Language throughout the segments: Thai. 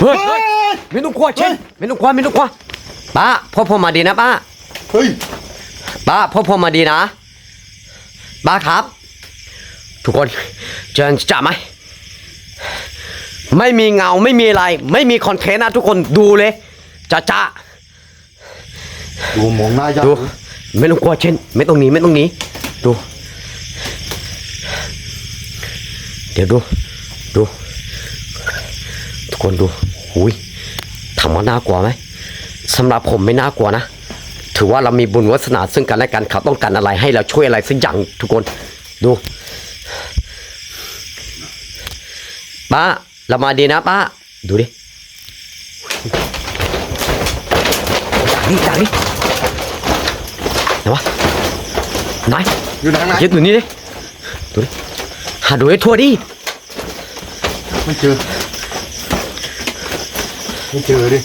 เฮ้ยเฮ้ยไม่ต้องกลัวเช่นไม่ต้องกลัวไม่ต้องกลัวป้าพ่อผมมาดีนะป้าเฮ้ยป้าพ่อผมมาดีนะป้าครับ ทุกคนเจอจับไหมไม่มีเงาไม่มีอะไร ไม่มีคอนเทนต์นะทุกคนดูเลยจ้าจ้าดูมองหน้ายากดูไม่ต้องกลัวเช่น ไม่ต้องหนีไม่ต้องหนีดูเดี๋ยวดูดู ทุกคนดู หุยถามว่าน่ากลัวไหมสำหรับผมไม่น่ากลัวนะ ถือว่าเรามีบุญวาสนาซึ่งกันและกันเขาต้องการอะไรให้เราช่วยอะไรสักอย่างทุกคนดูป้าเรามาดีนะป้าดูดิจากนี่จากนี่ไหนวะไหนอยู่ทางไหนยึดอยู่นี่ดิดูดิหาดูให้ทั่วดิไม่เจอ ไม่เจอดิ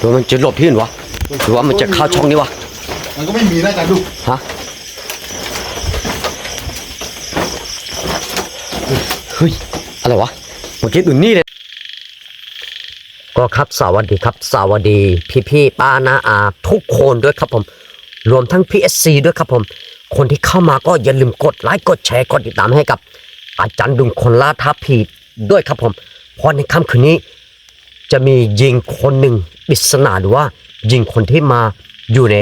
ดูมันจะหลบที่อื่นวะหรือว่ามันจะเข้าช่องนี้วะมันก็ไม่มีนะอาจารย์ดูฮะเฮ้ยอะไรวะเมื่อกี้อยู่นี่เลยก็ครับสวัสดีครับ สวัสดี พี่พี่ๆป้านาอาทุกคนด้วยครับผม รวมทั้ง PSC ด้วยครับผม คนที่เข้ามาก็อย่าลืมกดไลค์กดแชร์กดติดตามให้กับ อาจารย์ดุงคนล่าท้าผีด้วยครับผม เพราะในค่ำคืนนี้ จะมียิงคนหนึ่งปริศนาหรือว่ายิงคนที่มาอยู่ใน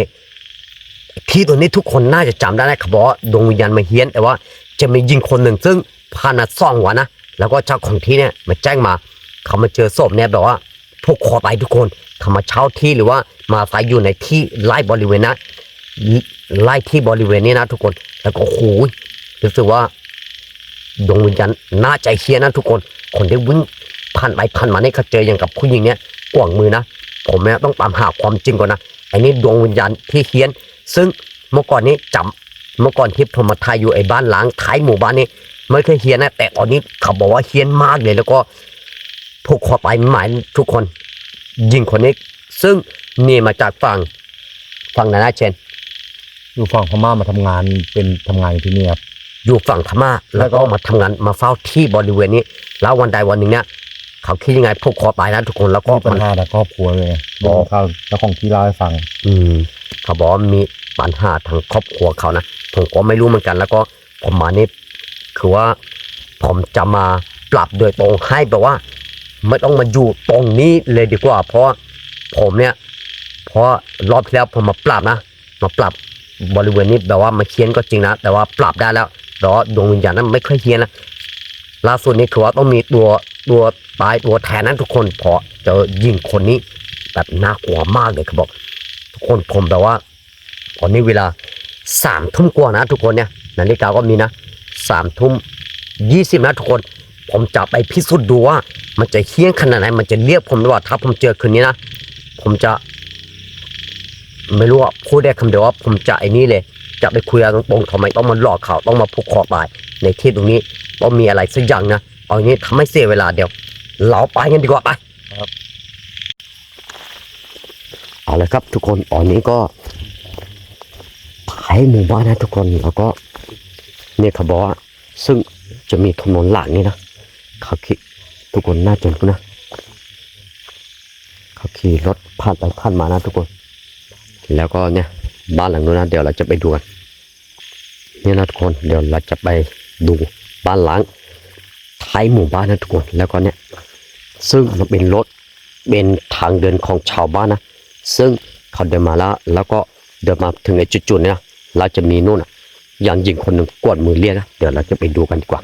ที่ตัวนี้ทุกคนน่าจะจำได้นะครับว่าดวงวิญญาณมาเฮี้ยน แต่ว่าจะมียิงคนหนึ่งซึ่งพานซ่องหัวนะแล้วก็เจ้าของที่เนี่ยมาแจ้งมา เขามาเจอศพเนี่ยแบบว่าพวกคอตายทุกคนเขามาเช่าที่หรือว่ามาอาศัยอยู่ในที่ไล่บริเวณนะไล่ที่บริเวณนี้นะทุกคนแล้วก็โอ้โหรู้สึกว่าดวงวิญญาณน่าใจเฮี้ยนนะทุกคน คนที่วิ่ง ผ่านไปผ่านมาเนี่ยเขาเจออย่างกับผู้หญิงเนี่ยกว่างมือนะ ผมเนี่ยต้องตามหาความจริงก่อนนะไอ้นี่ดวงวิญญาณที่เฮี้ยน ซึ่งเมื่อก่อนนี้จำเมื่อก่อนที่ผมมาทายอยู่ไอ้บ้านหล้างท้ายหมู่บ้านนี้ไม่เคยเฮี้ยนนะแต่ตอนนี้เขาบอกว่าเฮี้ยนมากเลย แล้วก็ผูกคอตายหมายทุกคนยิงคนนี้ซึ่งนี่มาจากฝั่งฝั่งนานาเชนอยู่ฝั่งพม่ามาทำงานเป็นทำงานอยู่ที่นี่ครับอยู่ฝั่งพม่าแล้วก็มาทำงานมาเฝ้าที่บริเวณนี้ แล้ววันใดวันหนึ่งเนี่ย เขาคิดยังไงผูกคอตายนะทุกคนแล้วก็มีปัญมันหาในครอบครัวเลยบอกเขาเจ้าของที่เล่าให้ฟัง อืมเขาบอกว่ามีปัญหาทางครอบครัวเขานะผมก็ไม่รู้เหมือนกัน แล้วก็ผมมานี่คือว่าผมจะมาปรับโดยตรงให้แบบว่า ไม่ต้องมาอยู่ตรงนี้เลยดีกว่า เพราะผมเนี่ยเพราะรอบที่แล้วผมมาปรับนะมาปรับบริเวณนี้แบบว่ามาเคียนก็จริงนะแต่ว่าปรับได้แล้วแต่ว่าดวงวิญญาณนั้นไม่ค่อยเคียนนะ ล่าสุดนี้คือว่าต้องมีตัวตัวตายตัวแทนนั้นทุกคนเพราะเจอยิงคนนี้แบบน่ากลัวมากเลยเขาบอก ทุกคนผมแบบว่าตอนนี้เวลาสามทุ่มกว่านะทุกคนเนี่ยนาฬิกาก็มีนะสามทุ่มยี่สิบนะทุกคน ผมจะไปพิสูจน์ดูว่า มันจะเฮี้ยนขนาดไหนมันจะเรียกผมหรือว่าถ้าผมเจอคืนนี้นะผมจะ ไม่รู้ว่าพูดได้คำเดียวว่าผมจะไอ้นี่เลย จะไปคุยกันตรงๆทำไมต้องมาหลอกเขาต้องมาผูกคอตายในที่ตรงนี้ ต้องมีอะไรสักอย่างนะเอาอย่างนี้ทำให้เสียเวลาเดี๋ยว เราไปกันดีกว่าไปครับเอาเลยครับ ทุกคนตอนนี้ก็ท้ายหมู่บ้านนะทุกคนแล้วก็เนี่ยเขาบอกว่าซึ่งจะมีถนนหลังนี่นะเขาขี่ทุกคนน่าจนกูนะเขาขี่รถผ่านไปผ่านมานะทุกคน แล้วก็เนี่ยบ้านหลังนู้นนะเดี๋ยวเราจะไปดูกันเนี่ยนะทุกคนเดี๋ยวเราจะไปดู บ้านหล้างท้ายหมู่บ้านนะทุกคนแล้วก็เนี่ยซึ่งมันเป็นรถเป็นทางเดินของชาวบ้านนะ ซึ่งเขาเดินมาแล้วแล้วก็เดินมาถึงไอ้จุดๆเนี้ยเราจะมีนู่นอะยันยิงคนหนึ่งกวดมือเรียกนะเดี๋ยวเราจะไปดูกันดีกว่า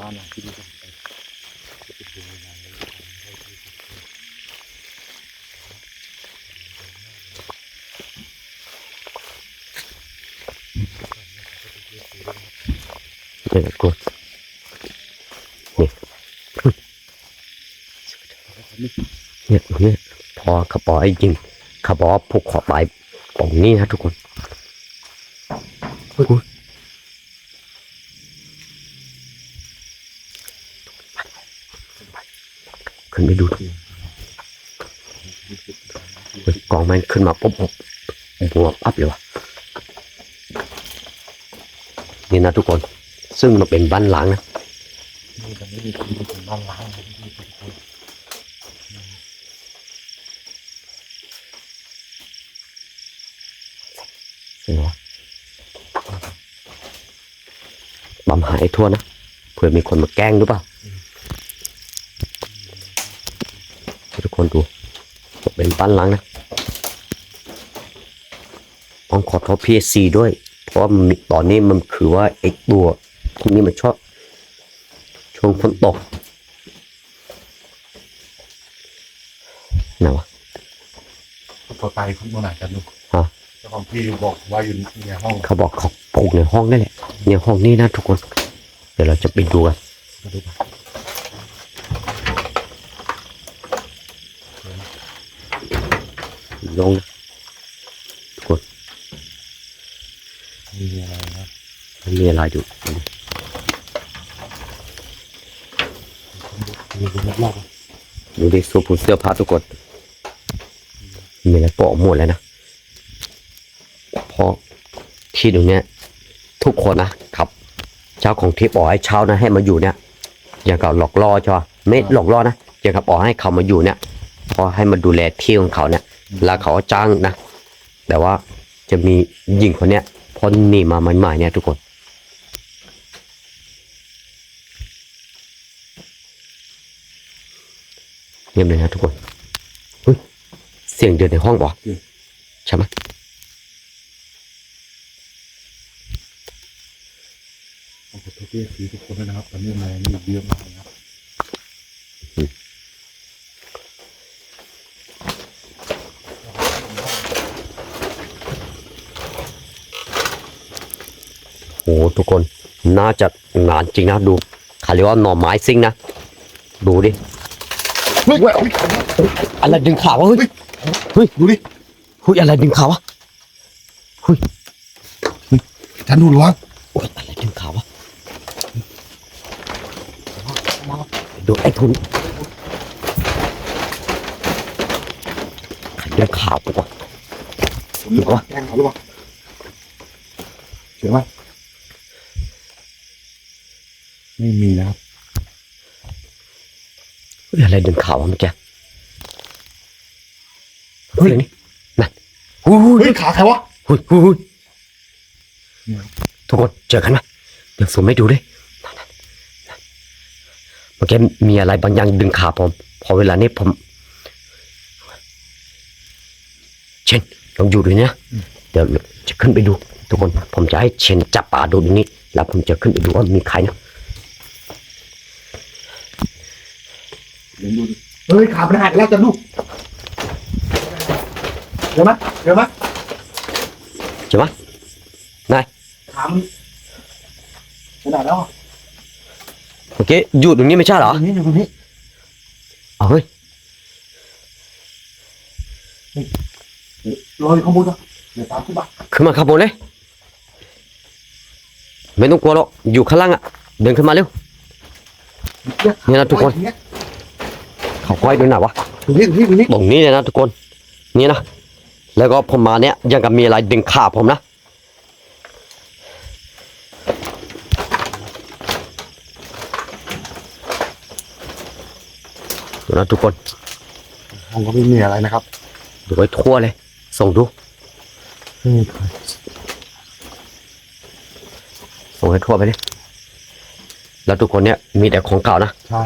เนี่ยนกด นี่เนี่ยเนี่ยพอเขาบอกให้ยิงเขาบอกว่าผูกขอบไปตรงนี้นะทุกคนเฮ้ยอุ๊ยขึ้นไปดูดิเฮ้ยกองมันขึ้นมาปุ๊บปุ๊บบัวปั๊บเลยวะนี่นะทุกคน ซึ่งมันเป็นบ้านล้างนะ วิธีถึงบ้านล้างวิธีเป็นคนเสือบำหายทั่วนะเผื่อมีคนมาแกล้งหรือเปล่าทุกคนดูเป็นบ้านล้างนะต้องขอโทษพีเอซีด้วย เพราะตอนนี้มันคือว่าไอ้ตัวพวกนี้มันชอบ ช่วงฝนตกไหนวะตัวไตคุณตัวไหนกันลูกฮะเจ้าของที่บอกว่าอยู่ในห้อง เขาบอกเขาปลูกในห้องนั่นแหละเนี่ยห้องนี้นะทุกคน เดี๋ยวเราจะไปดูกันมาดูกันลงนะทุกคนมีอะไรนะมันมีอะไรอยู่ มี ดูดิสูบเสื้อผ้าทุกคนมีอะไรโปะหมดเลยนะเพราะที่ตรงเนี้ยทุกคนนะครับ เจ้าของที่บอกให้เช่านะให้มาอยู่เนี่ยอย่างกับหลอกล่อใช่ปะไม่หลอกล่อนะอย่างกับบอกให้เขามาอยู่เนี่ยพราะให้มาดูแลที่ของเขาเนี่ยแล้วเขาจ้างนะ แต่ว่าจะมีหญิงคนเนี้ยพ้นหนีมาใหม่ๆเนี่ยทุกคน เงียบเลยนะทุกคนเฮ้ยเสียงเดินในห้องวะใช่ไหมขอบคุณที่สีทุกคนด้วยนะครับตอนนี้อะไรมีเยอะมากนะครับโอ้โหทุกคนน่าจะงานจริงนะดูเขาเรียกว่าหน่อไม้ซิ่งนะ ดูดิ เฮ้ยอะไรดึงขาวะเฮ้ยเฮ้ยดูดิเฮ้ยอะไรดึงขาวะฉันดูระวังโอ้ยอะไรดึงขาวะดูไอ้ทุนใครดึงขาวปะวะดูว่าแกล้งเขาหรือเปล่าเชื่อไหมไม่มีนะครับเฮ้ย อะไรดึงขาวะเมื่อกี้เฮ้ยนี่นั่นหูยเฮ้ยขาใครวะหูยหูยหูทุกคนเจอกันไหมเดี๋ยวสูมให้ดูดินั่นนั่นเมื่อกี้มีอะไรบางอย่างดึงขาผม พอเวลานี้ผม เชนลองอยู่ดูนะเดี๋ยวจะขึ้นไปดู ทุกคนผมจะให้เชนจับป่าดูตรงนี้ แล้วผมจะขึ้นไปดูว่ามีใครนะ เดี๋ยวดูดิเฮ้ยขามันหักแล้วจันลูกเดี๋ยวไหมเดี๋ยวไหมใช่ไหมนายขามันขนาดแล้วอะเมื่อกี้อยู่ตรงนี้ไม่ใช่เหรอตรงนี้อยู่ตรงนี้เอาเฮ้ยรออยู่ข้างบนอะเดี๋ยวตามขึ้นมาขึ้นมาขับบนเลยไม่ต้องกลัวหรอกอยู่ข้างล่างอะเดินขึ้นมาเร็วนี่นะทุกคน เขาก้อยดูหน่อยวะตรงนี้ตรงนี้ตรงนี้ตรงนี้เลยนะทุกคน นี่นะ แล้วก็ผมมาเนี้ยยังกับมีอะไรดึงขาผมนะ ดูนะทุกคนห้องก็ไม่มีอะไรนะครับ ดูไว้ทั่วเลย ส่งดูไม่มีใครส่งให้ทั่วไปเลยแล้วทุกคนเนี้ยมีแต่ของเก่านะ ใช่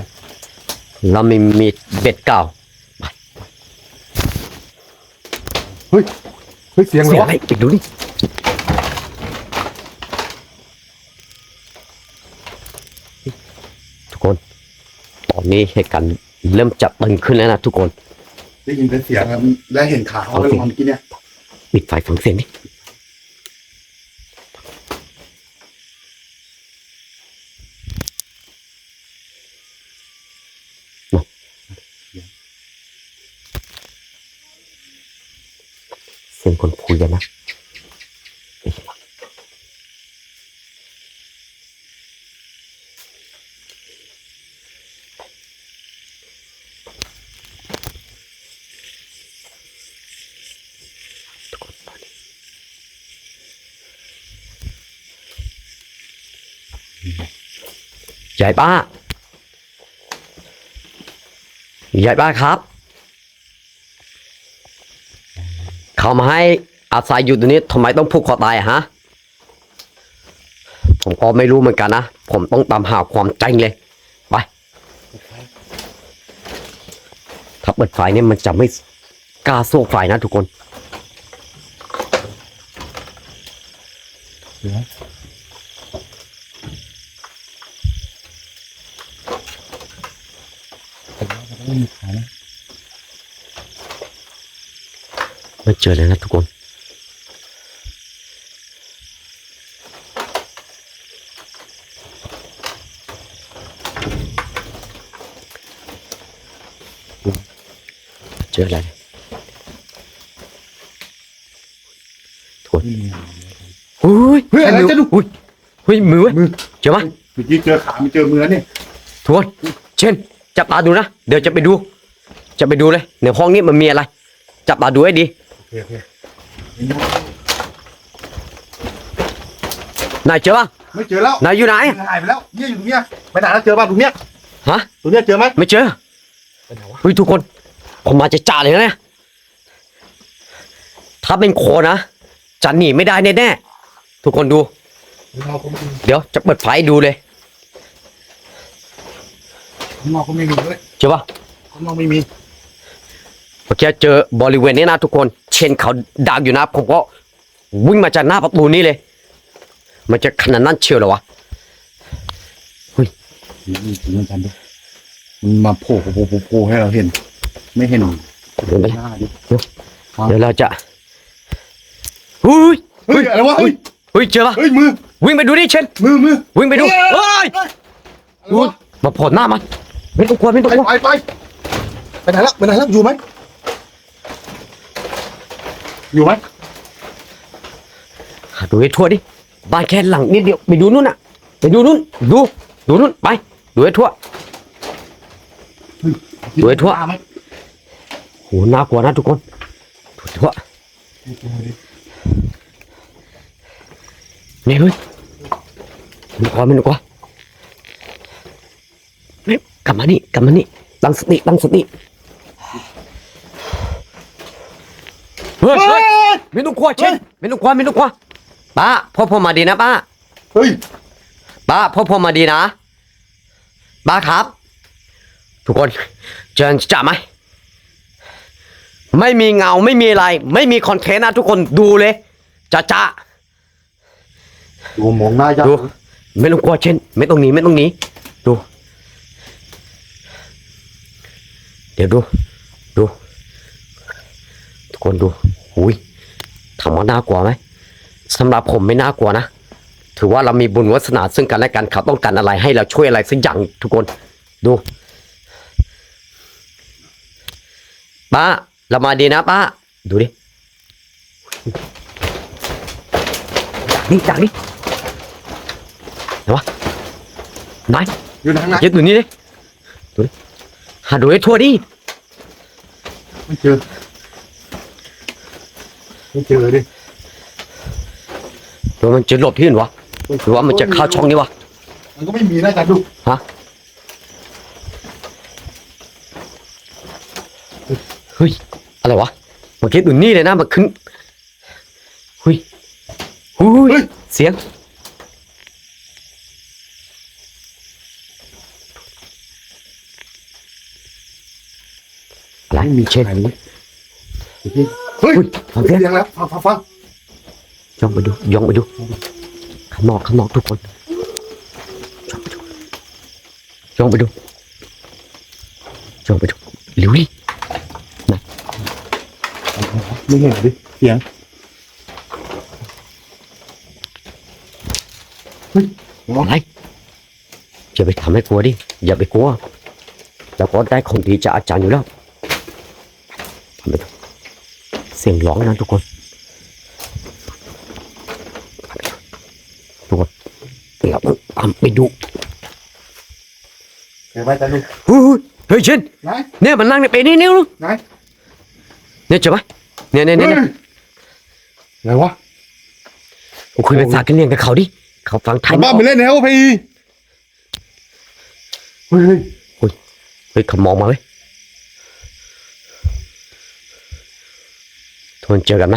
แล้วมีมีเบ็ดเก่าเฮ้ยเฮ้ยเสียงอะไรเสียงวะอะไรไปดูนี่ทุกคน ตอนนี้เหตุการณ์เริ่มจับตึงขึ้นแล้วนะทุกคน ได้ยินเป็นเสียงอะและเห็นขาเขาเลยเมื่อกี้เนี่ย ปิดไฟฟังเสียงดิมาเสียง คนคุยกันนะใหญ่ป้าใหญ่ป้าครับ เขามาให้อาศัยอยู่ตรงนี้ทำไมต้องผูกคอตายฮะ ผมก็ไม่รู้เหมือนกันนะ ผมต้องตามหาความจริงเลย ไป ถ้าเปิดไฟเนี่ยมันจะไม่กล้าสู้ไฟนะทุกคนเดี๋ยวแต่ว่ามันต้องมีขานะ ไม่เจอเลยนะทุกคนเจออะไรทุกคนไม่มีอุ้ยเฮ้ยอะไรจะดูอุ้ยเฮ้ยมือเว้ยมือเจอไหมเมื่อกี้เจอขาไม่เจอมือเนี่ยทุกคนเช่นจับตาดูนะ เดี๋ยวจะไปดู จะไปดูเลยในห้องนี้มันมีอะไร จับตาดูให้ดีโอ เคโอเคนายเจอป่ะไม่เจอแล้วนายอยู่ไหน หายไปแล้วเนี่ยอยู่ตรงเนี้ยไปไหนแล้วเจอป่ะตรงเนี้ยฮะตรงเนี้ยเจอไหมไม่เจอไปไหนวะเฮ้ยทุกคน ผมมาจะจ่าเลยนะเนี่ยถ้าเป็นโคนะจะหนีไม่ได้แน่ๆทุกคนดูเราก็ไม่มีเดี๋ยวจะเปิดไฟให้ดูเลยข้างนอกก็ไม่มีด้วยเจอป่ะข้างนอกไม่มี เมื่อกี้เจอบริเวณนี้นะทุกคน เช่นเขาดักอยู่นะ ผมก็วิ่งมาจากหน้าประตูนี้เลย มันจะขนาดนั้นเชียวเหรอวะนี่ถึงมันทันด้วยมันมาโผล่โผล่โผล่ให้เราเห็น ไม่เห็นเดินไปเลยหน้าดิเดี๋ยวเราจะเฮ้ยเฮ้ยอะไรวะเฮ้ยเฮ้ยเจอปะเฮ้ยมือวิ่งไปดูดิเชนมือมือวิ่งไปดูเฮ้ยยอะไรวะมาผลหน้ามันไม่ต้องกลัวไม่ต้องกลัวไปไปไปไหนแล้วไปไหนแล้วอยู่ไหม อยู่ไหมหาดูให้ทั่วดิบ้านแค่หลังนิดเดียวไปดูนู่นน่ะไปดูนู่นดูดูนู่นไปดูให้ทั่วดูให้ทั่วตามไหมโหน่ากลัวนะทุกคนดูให้ทั่วนี่เฮ้ยไม่ต้องกลัวไม่ต้องกลัวเฮ้ยกลับมานี่กลับมานี่ตั้งสติตั้งสติ เฮ้ยเฮ้เฮ้ยยไม่ต้องกลัวเช่นไม่ต้องกลัวไม่ต้องกลัวป้าพ่อพ่อมาดีนะป้าเฮ้ยป้าพ่อพ่อมาดีนะป้าครับ ทุกคนเจอจับไหมไม่มีเงาไม่มีอะไร ไม่มีคอนเทนต์นะทุกคนดูเลยจะจะดูมองหน้ายากดูไม่ต้องกลัวเช่น ไม่ต้องหนีไม่ต้องหนีดู เดี๋ยวดูดู ทุกคนดูหุยถามว่าน่ากลัวไหมสำหรับผมไม่น่ากลัวนะ ถือว่าเรามีบุญวาสนาซึ่งกันและกันเขาต้องการอะไรให้เราช่วยอะไรสักอย่างทุกคนดูป้าเรามาดีนะป้าดูดิดักนี่ดักนี่ไหนวะไหนอยู่ไหนข้างในยึดอยู่นี่ดิดูดิหาดูให้ทั่วดิไม่เจอ ไม่เจอดิหรือมันจะหลบที่อื่นวะหรือว่ามันจะเข้าช่องนี้วะมันก็ไม่มีนะอาจารย์ดูฮะเฮ้ยอะไรวะเมื่อกี้อยู่นี่เลยนะมันขึ้นเฮ้ยเฮ้ยเฮ้ยเสียงอะไรไม่มีเช่นใครเลยเฮ้ยอุ้ยฟังเสียงเสียงแล้วฟังฟังฟังย่องไปดูย่องไปดูข้างนอกข้างนอกทุกคนย่องไปดูย่องไปดูย่องไปดูเร็วดิไม่เห็นดิเสียงเฮ้ยอะไรอย่าไปทำให้กลัวดิอย่าไปกลัวแล้วก็ได้ของดีจากอาจารย์อยู่แล้วทำไปดู เสียงร้องนะทุกคน ทุกคนเราต้องทำไปดูเห็นไหมอาจารย์ดูเฮ้ยเฮ้ยเชนไหนเนี่ยมันนั่งในเปรย์นี่นิ้วลูกไหนเนี่ยเจอไหมเนี่ยเนี่ยเฮ้เนี่ยยเนี่ยไหนวะคุยภาษากะเหรี่ยงกับเขาดิเขาฟังไทยบ้าไม่ออกไปเล่นแล้วพี่เฮ้ยเฮ้ยเฮ้ยเขามองมาเว้ย ทวนเจอกันไหม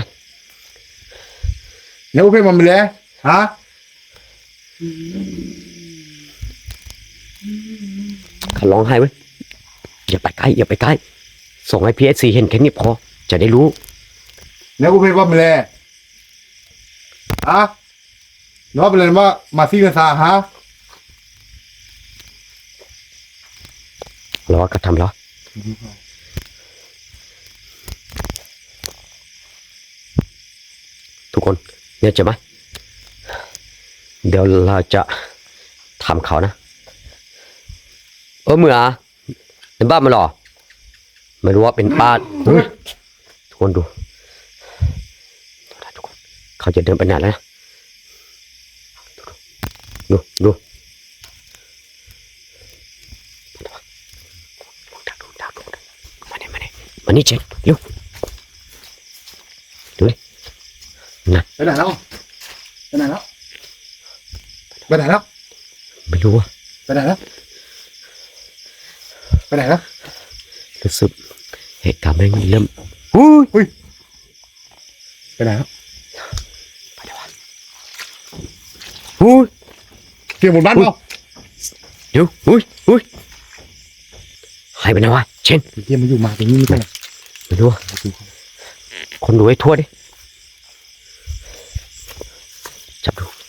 แล้วเพื่อนมันไปเลยฮะเขาร้องไห้เว้ยอย่าไปใกล้อย่าไปใกล้ ส่งให้พีเอสซีเห็นแค่นี้พอ จะได้รู้แล้วเพื่อนว่ามันเลยฮะน้องเป็นเลยว่ามาซีกันซาฮะรอกระทำเหรอ ทุกคนเนี่ยเจะไหมเดี๋ยวเราจะทำเขานะเออเมื่อเป็นบ้านมาหรอไม่รู้ว่าเป็นบ้านเฮ้ยทุกคนดูทุกคนเขาจะเดินไปไหนแล้วนะดูดูดูดักดูดักดูมาเนี่ยมาเนี่ยมานี่เจนเร็วดูดิ ไปไหนแล้วไปไหนแล้วไปไหนแล้วไม่รู้ว่าไปไหนแล้วไปไหนแล้วรู้สึกเหตุการณ์แม่งเริ่มอุ้ยไปไหนแล้วอุ้ยเกี่ยวหมดบ้านเปล่าเดี๋ยวอุ้ยอุ้ยหายไปไหนวะเชนเกี่ยวมันอยู่มาตรงนี้ไม่ใช่เหรอไม่รู้ว่าคนดูให้ทั่วดิ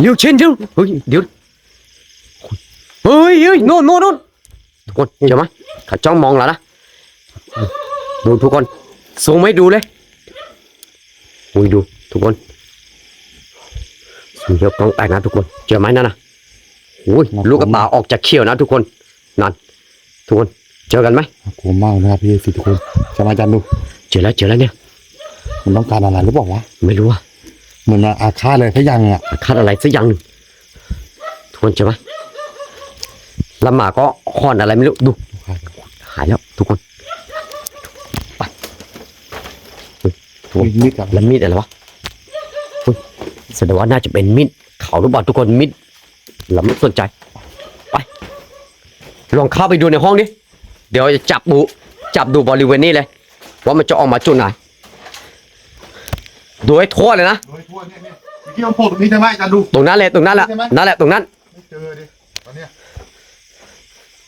เร็วเชนเร็วเฮ้ยเดี๋ยวเฮ้ยเฮ้ยโน่นโน่นโน่นทุกคนเจอไหมเขาจ้องมองแล้วนะดูทุกคนซูมให้ดูเลยอุ้ยดูทุกคนซูมเยอะกล้องแตกนะทุกคนเจอไหมนั่นนะอุ้ยลูกกระตาออกจากเขี้ยวนะทุกคนนั่นทุกคนเจอกันไหมๆกลัวมากนะครับพี่สิทุกคนจะมาจันดูเจอแล้วเจอแล้วเนี่ยมันต้องการอะไรหรือเปล่าวะไม่รู้ว่า เหมือนมาอาฆาตเลยถ้ายังอะคาดอะไรสักอย่างหนึ่งทุกคนเจอไหมแล้วหมาก็คอนอะไรไม่รู้ดูหายแล้วทุกคนไปเฮ้ยทุกคนมีดกับแล้วมีดอะไรวะเฮ้ยแสดงว่าน่าจะเป็นมีดเขาหรือเปล่าทุกคนมีดเราไม่สนใจไปลองเข้าไปดูในห้องดิเดี๋ยวจะจับดูจับดูบริเวณนี้เลย ว่ามันจะออกมาจุดไหน ดูให้ทั่วเลยนะ โดยทั่วเนี่ยเนี่ยที่มันโผล่ตรงนี้ใช่ไหมจันดู ตรงนั้นเลยตรงนั้นแหละใช่ไหม นั่นแหละตรงนั้น ไม่เจอดิตอนเนี้ย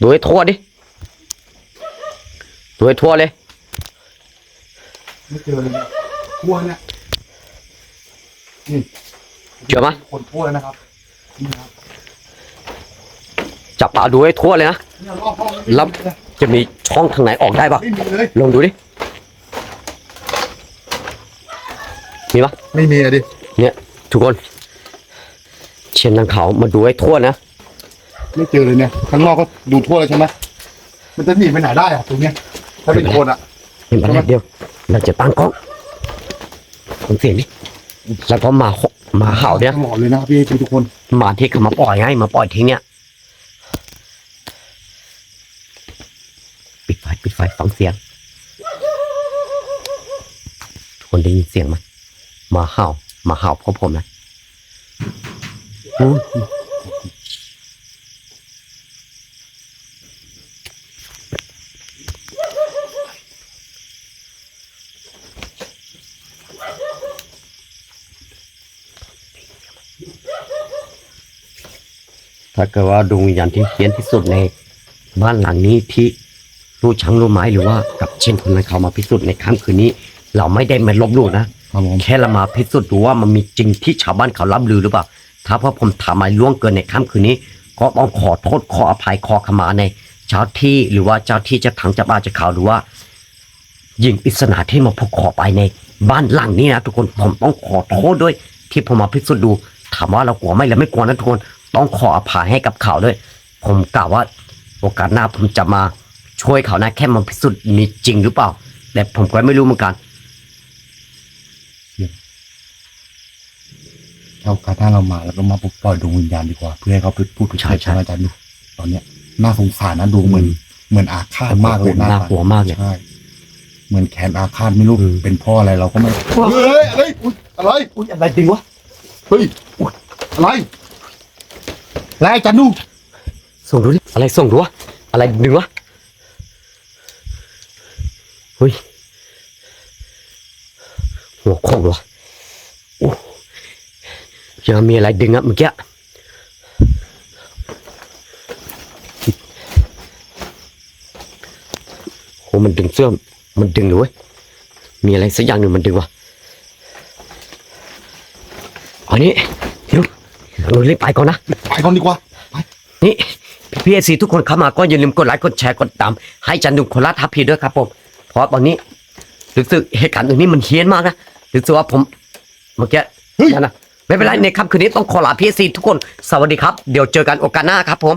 ดูให้ทั่วดิดูให้ทั่วเลย ไม่เจอเลยเนี่ยทั่วเนี่ยนี่เจอไหม คนทั่วเลยนะครับนี่นะครับจับตาดูให้ทั่วเลยนะ เนี่ยรอบห้องแล้ว จะมีช่องทางไหนออกได้ปะไม่มีเลยลองดูดิ มีปะไม่มีอะดิ เนี่ยทุกคน เชียนทางเขามาดูให้ทั่วนะ ไม่เจอเลยเนี่ยข้างนอกก็ดูทั่วเลยใช่ไหมมันจะหนีไปไหนได้อะตรงเนี้ย ถ้าเป็นคนอะเห็นปะเนี่ยเดียว เราจะตั้งกล้องฟังเสียงดิแล้วก็มาหมาเห่าเนี่ยตลอดเลยนะพี่ทุกคนหมาที่เขามาปล่อยไงมาปล่อยทิ้งเนี่ยปิดไฟปิดไฟฟังเสียง ทุกคนได้ยินเสียงไหม หมาเห่าหมาเห่าพบผมนะถ้าเกิดว่าดวงวิญญาณที่เฮี้ยนที่สุดในบ้านหลังนี้ที่รู้ช้างรู้ไม้หรือว่ากับเช่นคนนั้นเขามาพิสูจน์ในค่ำคืนนี้ เราไม่ได้มาลบหลู่นะ ครับผมแค่เรามาพิสูจน์ดูว่ามันมีจริงที่ชาวบ้านเขารับลือหรือเปล่า ถ้าเพราะผมทำอะไรล่วงเกินในค่ำคืนนี้ ก็ต้องขอโทษขออภัยขอขมาในเจ้าที่หรือว่าเจ้าที่เจะถังเจะบ้าเจะข่าวหรือว่าหญิงปริศนาที่มาพกขอไปในบ้านหลังนี้นะทุกคนผมต้องขอโทษด้วย ที่ผมมาพิสูจน์ดู ถามว่าเรากลัวไหมเราไม่กลัวนะทุกคนต้องขออภัยให้กับเขาด้วย ผมกล่าวว่าโอกาสหน้าผมจะมาช่วยเขานะแค่มาพิสูจน์มีจริงหรือเปล่า แต่ผมก็ไม่รู้เหมือนกัน เอาคาถาเรามาแล้วก็มาปลดปล่อยดวงวิญญาณดีกว่า เพื่อให้เขาไปพูดถึงใช่ใช่ อาจารย์ดูตอนเนี้ยน่าสงสารนะดูเหมือน เหมือนอาฆาตมากเลยน่ากลัวมากเลยใช่เหมือนแขนอาฆาตไม่รู้อืมเป็นเพ่ออะไรเราก็ไม่ว้าวเฮ้ยอะไรอุ๊ยอะไรอุ้ยอะไรจริงวะเฮ้ยอุ๊ยอะไรอะไรอาจารย์ดูส่งดูดิอะไรส่งดูวะอะไรดึงวะเฮ้ยหัวโคกเหรอโอ้ ยังมีอะไรดึงอะเมื่อกี้โหมันดึงเสื้อมันดึงเลยเว้ยมีอะไรสักอย่างหนึ่งมันดึงวะอันนี้เดี๋ยวเรารีบไปก่อนนะไปก่อนดีกว่านี่พี่เอซีทุกคนเข้ามาก็อย่าลืมกดไลค์กดแชร์กดติดตาม ให้จันดุคนละทัพพีด้วยครับผมเพราะตอนนี้รู้สึกเหตุการณ์ตรงนี้มันเฮี้ยนมากนะรู้สึกว่าผมเมื่อกี้เฮ้ยนั่นนะ ไม่เป็นไรในค่ำคืนนี้ต้องขอลาพี่ซีทุกคน สวัสดีครับ เดี๋ยวเจอกันโอกาสหน้าครับผม